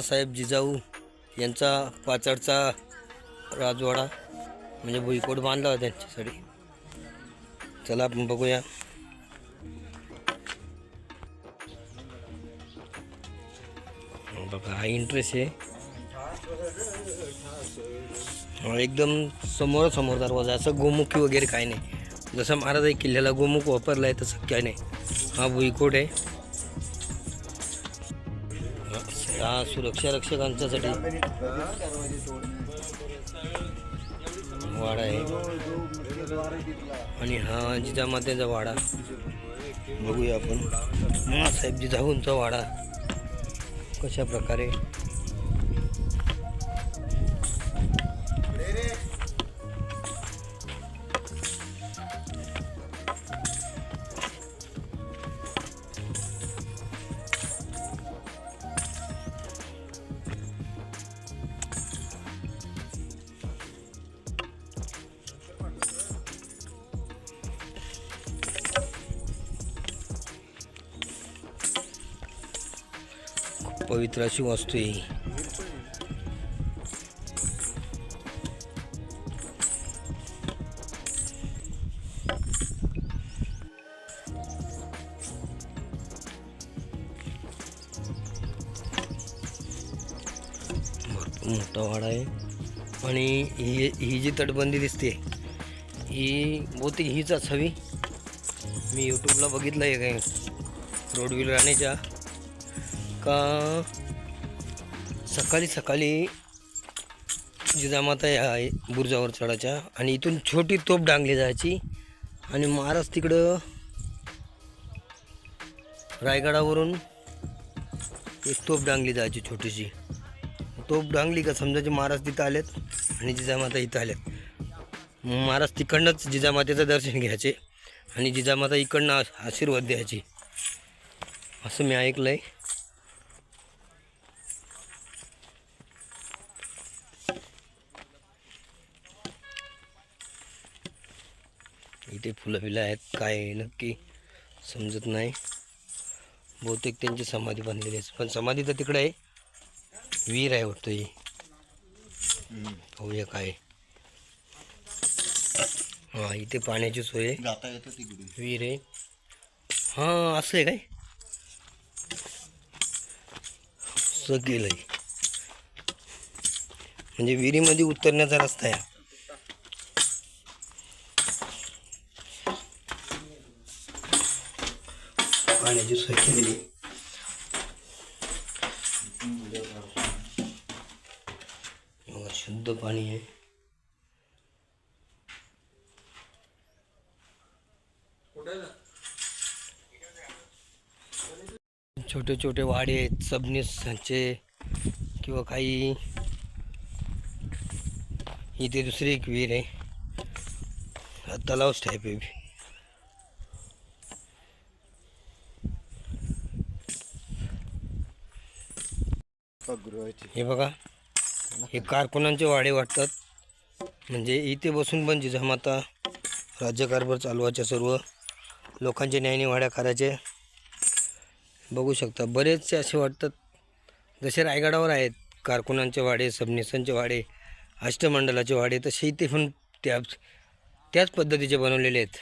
माँसाहेब जिजाऊ यांचा पाचडचा राजवाडा म्हणजे भुईकोट बांधला होता त्यांच्यासाठी. चला आपण बघूया. बघा हा इंटरेस्ट आहे. एकदम समोरासमोर दरवाजा असं गोमुखी वगैरे काही नाही. जसं महाराज किल्ल्याला गोमुख वापरला आहे तसं काय नाही. हा भुईकोट आहे. हा- सुरक्षा रक्षकांच्यासाठी वाडा आहे. आणि हा जिजामातेचा वाडा. बघूया आपण. मासाहेब जिजाऊंचा वाडा. कशा प्रकारे पवित्र अशी वस्तू आहे ही. भरपूर मोठा वाडा आहे. आणि ही ही जी तटबंदी दिसते ही बहुतेक हीच असावी. मी यूट्यूबला बघितलं आहे काय रोड व्हील राणीच्या. का? सकाळी सकाळी जिजामाता या बुरजावर चढायच्या आणि इथून छोटी तोप डांगली जायची आणि महाराज तिकडं रायगडावरून एक तोप डांगली जायची छोटीशी. तोप डांगली का समजायचे महाराज तिथं आलेत आणि जिजामाता इथं आल्यात महाराज तिकडनंच जिजामातेचं दर्शन घ्यायचे आणि जिजामाता इकडनं आशीर्वाद द्यायची. असं मी ऐकलं आहे इथे फुलं बिलं आहेत. काय नक्की समजत नाही. बहुतेक त्यांची समाधी बांधलेली आहे. पण समाधी तर तिकडे आहे. विहीर आहे वाटतं ही. पाहूया काय. हा इथे पाण्याची सोय आहे. विहीर आहे. हां असं आहे काय? असं केलं आहे म्हणजे विहिरीमध्ये उतरण्याचा रस्ता आहे. पाण्याची सोय केलेली शुद्ध पाणी आहे छोटे छोटे वाडे आहेत सबनीसचे किंवा काही इथे दुसरी एक आहे हा। तलावच टाईप आहे हे बघा हे कारकुनांचे वाडे वाटतात. म्हणजे इथे बसून पण जिजामाता राज्यकारभार चालवायच्या सर्व. लोकांचे न्यायने वाड्या करायचे. बघू शकता बरेचसे असे वाटतात. जसे रायगडावर आहेत कारकुनांचे वाडे सबनिसांचे वाडे अष्टमंडलाचे वाडे तसे इथे पण त्या त्याच पद्धतीचे बनवलेले आहेत.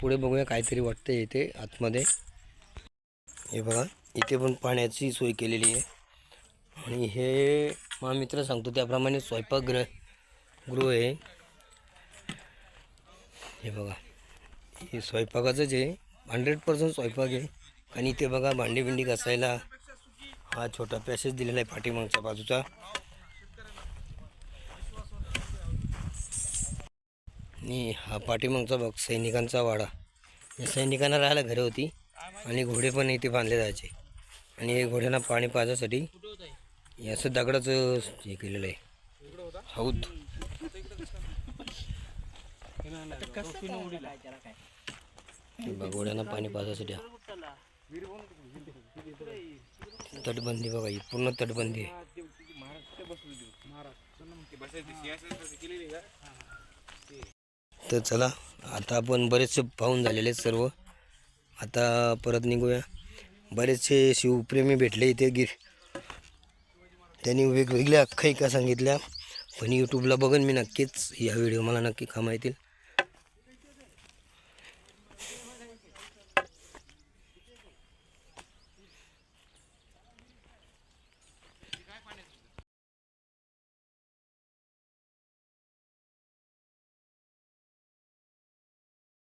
पुढे बघूया काहीतरी वाटतं इथे आतमध्ये. हे बघा इथे पण पाण्याची सोय केलेली आहे. आणि हे मा मित्र सांगतो त्याप्रमाणे स्वयंपाकगृह गृह आहे. हे बघा हे स्वयंपाकाचंच आहे. हंड्रेड पर्सेंट स्वयंपाक आहे. आणि इथे बघा भांडी बिंडी घासायला हा छोटा पॅसेज दिलेला आहे पाठीमागच्या बाजूचा. आणि हा पाठीमागचा बघ सैनिकांचा वाडा. या सैनिकांना राहायला घरं होती. आणि घोडे पण इथे बांधले जायचे. आणि हे घोड्यांना पाणी पाजायसाठी असं दगडाचं हे केलेलं आहे. हौद. हे बघ, घोड्यांना पाणी पाजायसाठी हा. तटबंदी बघा ही पूर्ण तटबंदी आहे. तर चला आता आपण बरेचसे पाहून झालेले आहेत सर्व. आता परत निघूया. बरेचसे शिवप्रेमी भेटले इथे गिर त्यांनी वेगवेगळ्या आख्यायिका सांगितल्या पण यूट्यूबला बघून मी नक्कीच. या व्हिडिओ मला नक्की कामा येतील.